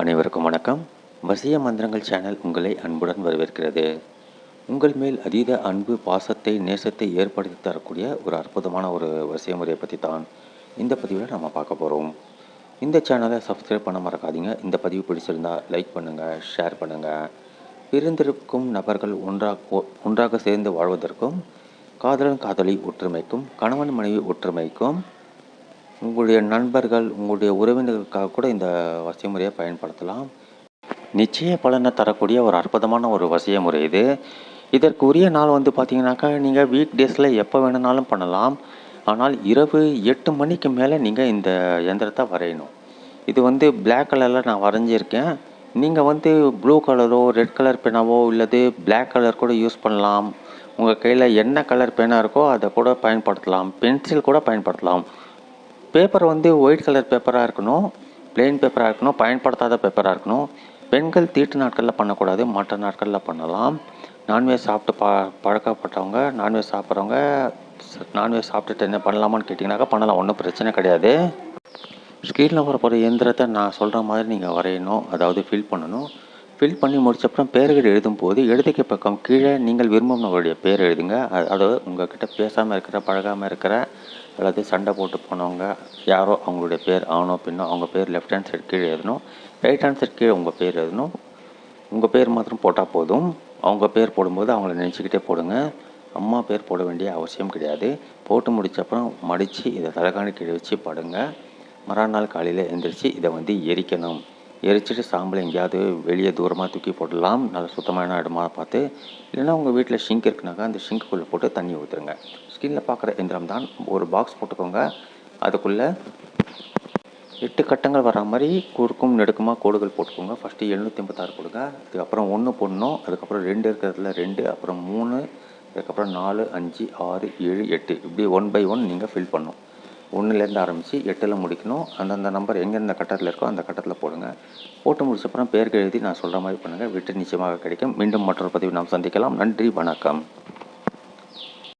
அனைவருக்கும் வணக்கம். வசிய மந்திரங்கள் சேனல் உங்களை அன்புடன் வரவேற்கிறது. உங்கள் மேல் அதீத அன்பு பாசத்தை நேசத்தை ஏற்படுத்தி தரக்கூடிய ஒரு அற்புதமான ஒரு வசிய முறையை பற்றி தான் இந்த பதிவில் நம்ம பார்க்க போகிறோம் இந்த சேனலை சப்ஸ்கிரைப் பண்ண மறக்காதீங்க. இந்த பதிவு பிடிச்சிருந்தால் லைக் பண்ணுங்கள் ஷேர் பண்ணுங்கள் பிரிந்திருக்கும் நபர்கள் ஒன்றாக ஒன்றாக சேர்ந்து வாழ்வதற்கும் காதலன் காதலி ஒற்றுமைக்கும் கணவன் மனைவி ஒற்றுமைக்கும் உங்களுடைய நண்பர்கள் உங்களுடைய உறவினர்களுக்காக கூட இந்த வசிய முறையை பயன்படுத்தலாம். நிச்சய பலனை தரக்கூடிய ஒரு அற்புதமான ஒரு வசிய முறை இது. இதற்கு உரிய நாள் வந்து பார்த்தீங்கன்னாக்கா நீங்கள் வீக் டேஸில் எப்போ வேணுனாலும் பண்ணலாம். ஆனால் இரவு எட்டு மணிக்கு மேலே நீங்கள் இந்த எந்திரத்தை வரையணும். இது வந்து பிளாக் கலரில் நான் வரைஞ்சிருக்கேன். நீங்கள் வந்து ப்ளூ கலரோ ரெட் கலர் பேனாவோ இல்லது பிளாக் கலர் கூட யூஸ் பண்ணலாம். உங்கள் கையில் என்ன கலர் பேனா இருக்கோ அதை கூட பயன்படுத்தலாம். பென்சில் கூட பயன்படுத்தலாம். பேப்பர் வந்து ஒயிட் கலர் பேப்பராக இருக்கணும் பிளெயின் பேப்பராக இருக்கணும் பயன்படுத்தாத பேப்பராக இருக்கணும். பெண்கள் தீட்டு நாட்களில் பண்ணக்கூடாது மற்ற நாட்களில் பண்ணலாம். நான்வெஜ் சாப்பிட்டு ப பழக்கப்பட்டவங்க நான்வெஜ் சாப்பிட்றவங்க நான்வெஜ் சாப்பிட்டுட்டு என்ன பண்ணலாமான்னு கேட்டிங்கனாக்கா பண்ணலாம் ஒன்றும் பிரச்சனை கிடையாது. ஸ்க்ரீனில் வரப்போகிற இயந்திரத்தை நான் சொல்கிற மாதிரி நீங்கள் வரையணும் அதாவது ஃபில் பண்ணணும். ஃபில் பண்ணி முடிச்சப்புறம் பேர்கள் எழுதும்போது இடதுக்கு பக்கம் கீழே நீங்கள் விரும்பும் பேர் எழுதுங்க. அதாவது அதாவது உங்ககிட்ட பேசாமல் இருக்கிற பழகாமல் இருக்கிற அல்லது சண்டை போட்டு போனவங்க யாரோ அவங்களுடைய பேர் ஆனோ பின்னோ அவங்க பேர் லெஃப்ட் ஹேண்ட் சைடு கீழே எழுதணும். ரைட் ஹேண்ட் சைடு கீழே உங்கள் பேர் எழுதணும். உங்கள் பேர் மாத்திரம் போட்டால் போதும். அவங்க பேர் போடும்போது அவங்கள நினச்சிக்கிட்டே போடுங்க. அம்மா பேர் போட வேண்டிய அவசியம் கிடையாது. போட்டு முடிச்சப்புறம் மடித்து இதை தலைகாணி கீழே வச்சு படுங்க. மறுநாள் காலையில் எழுந்திரிச்சு இதை வந்து எரிக்கணும். எரிச்சிட்டு சாம்பலை எங்கேயாவது வெளியே தூரமாக தூக்கி போடலாம் நல்லா சுத்தமான இடமா பார்த்து இல்லைன்னா உங்கள் வீட்டில் ஷிங்க் இருக்குனாக்கா அந்த ஷிங்க்குள்ளே போட்டு தண்ணி ஊற்றுருங்க ஸ்கின்னில் பார்க்குற எந்திரம் தான். ஒரு பாக்ஸ் போட்டுக்கோங்க. அதுக்குள்ளே எட்டு கட்டங்கள் வர மாதிரி குறுக்கும் நெடுக்குமாக கோடுகள் போட்டுக்கோங்க. ஃபஸ்ட்டு எழுநூற்றி ஐம்பத்தாறு கொடுங்க அதுக்கப்புறம் ஒன்று போடணும். அதுக்கப்புறம் ரெண்டு இருக்கிறதுல ரெண்டு அப்புறம் மூணு அதுக்கப்புறம் நாலு அஞ்சு ஆறு ஏழு எட்டு. இப்படி ஒன் பை ஒன் நீங்கள் ஃபில் பண்ணும் ஒன்றுலேருந்து ஆரம்பித்து எட்டில் முடிக்கணும். அந்தந்த நம்பர் எங்கெந்த கட்டத்தில் இருக்கோ அந்த கட்டத்தில் போடுங்க. போட்டு முடிச்சப்பறம் பேருக்கு எழுதி நான் சொல்கிற மாதிரி பண்ணுங்கள் வெற்றி நிச்சயமாக கிடைக்கும். மீண்டும் மற்றொரு பதிவு நாம் சந்திக்கலாம். நன்றி வணக்கம்.